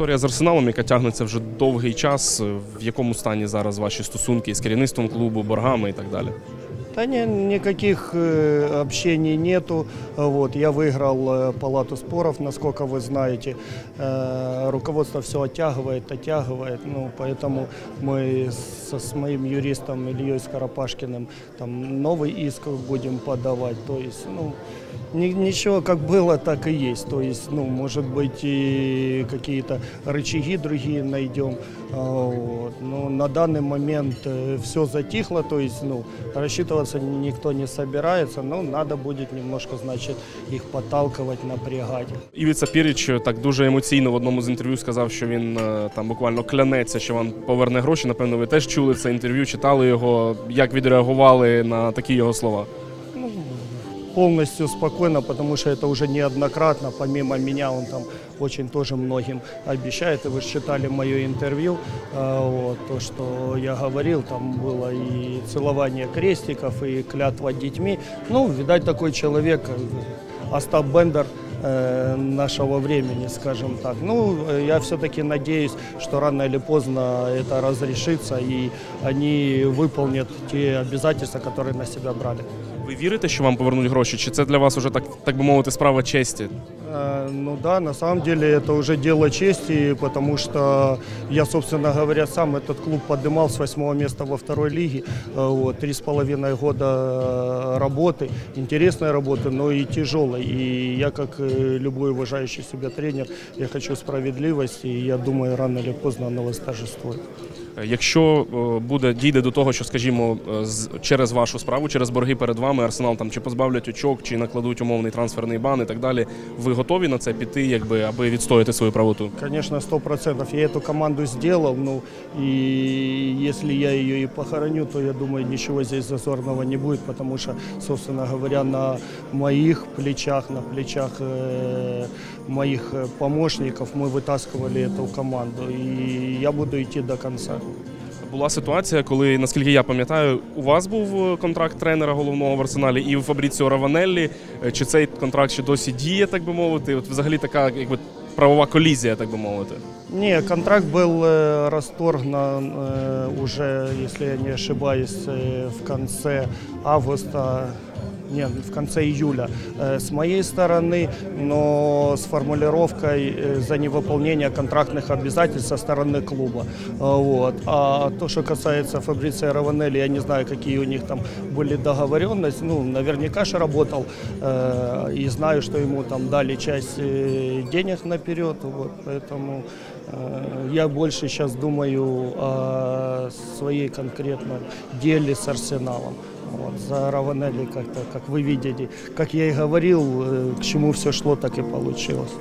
історія з арсеналом, яка тягнеться вже довгий час. В якому стані зараз ваші стосунки з керівництвом клубу, боргами і так далі? Да не, никаких э, общений нету. Вот, я выиграл э, палату споров, насколько вы знаете. Э, руководство все оттягивает, оттягивает. Ну, поэтому мы со, с моим юристом Ильей Скоропашкиным там новый иск будем подавать. То есть, ну, ни- ничего как было, так и есть. То есть, ну, может быть, и какие-то рычаги другие найдем. А, Вот. Но на данный момент все затихло, то есть, ну, рассчитываться никто не собирается, но надо будет немножко, значит, их подталкивать, напрягать. Івіца Піріч так дуже емоційно в одному з інтерв'ю сказав, що він е, там буквально клянеться, що вам поверне гроші. Напевно, ви теж чули це інтерв'ю, читали його. Як відреагували на такі його слова? Полностью спокойно, потому что это уже неоднократно, помимо меня, он там очень тоже многим обещает. И вы же читали мое интервью, а, вот, то, что я говорил, там было и целование крестиков, и клятва детьми. Ну, видать, такой человек, э, Остап Бендер, э, нашего времени, скажем так. Ну, э, я все-таки надеюсь, что рано или поздно это разрешится, и они выполнят те обязательства, которые на себя брали. Ви вірите, що вам повернуть гроші? Чи це для вас уже так, так би мовити, справа честі? Э, Ну да, на самом деле это уже дело чести, потому что я, собственно говоря, сам этот клуб поднимал с восьмого места во второй лиге. Э, Вот, три с половиной года э, работы, интересной работы, но и тяжелой. И я, как э, любой уважающий себя тренер, я хочу справедливости, и я думаю, рано или поздно она восторжествует. Е, Якщо е, буде дійде до того, що, скажімо, е, з- через вашу справу, через борги перед вами, арсенал там чи позбавлять очок, чи накладуть умовний трансферний бан і так далі, ви готові на це піти, якби аби відстояти свою правоту? Конечно, сто процентов. Я эту команду сделал, ну и если я ее и похороню, то я думаю, ничего здесь зазорного не будет, потому что, собственно говоря, на моих плечах, на плечах э, моих э, помощников мы вытаскивали эту команду, и я буду идти до конца. Була ситуація, коли, наскільки я пам'ятаю, у вас був е, контракт тренера головного в арсеналі і у Фабріціо Раванеллі. Е, Чи цей контракт ще досі діє, так би мовити? От взагалі така якби правова колізія, так би мовити. Не, контракт был э, расторгнан э, уже, если я не ошибаюсь, э, в конце августа, Нет, в конце июля э, с моей стороны, но с формулировкой э, за невыполнение контрактных обязательств со стороны клуба. А, Вот. А то, что касается Фабриция Раванелли, я не знаю, какие у них там были договоренности. Ну, наверняка же работал э, и знаю, что ему там дали часть э, денег наперед. Вот, поэтому э, я больше сейчас думаю о своей конкретном деле с Арсеналом. Вот, за Раванелли как-то, как вы видите, как я и говорил, э, к чему все шло, так и получилось.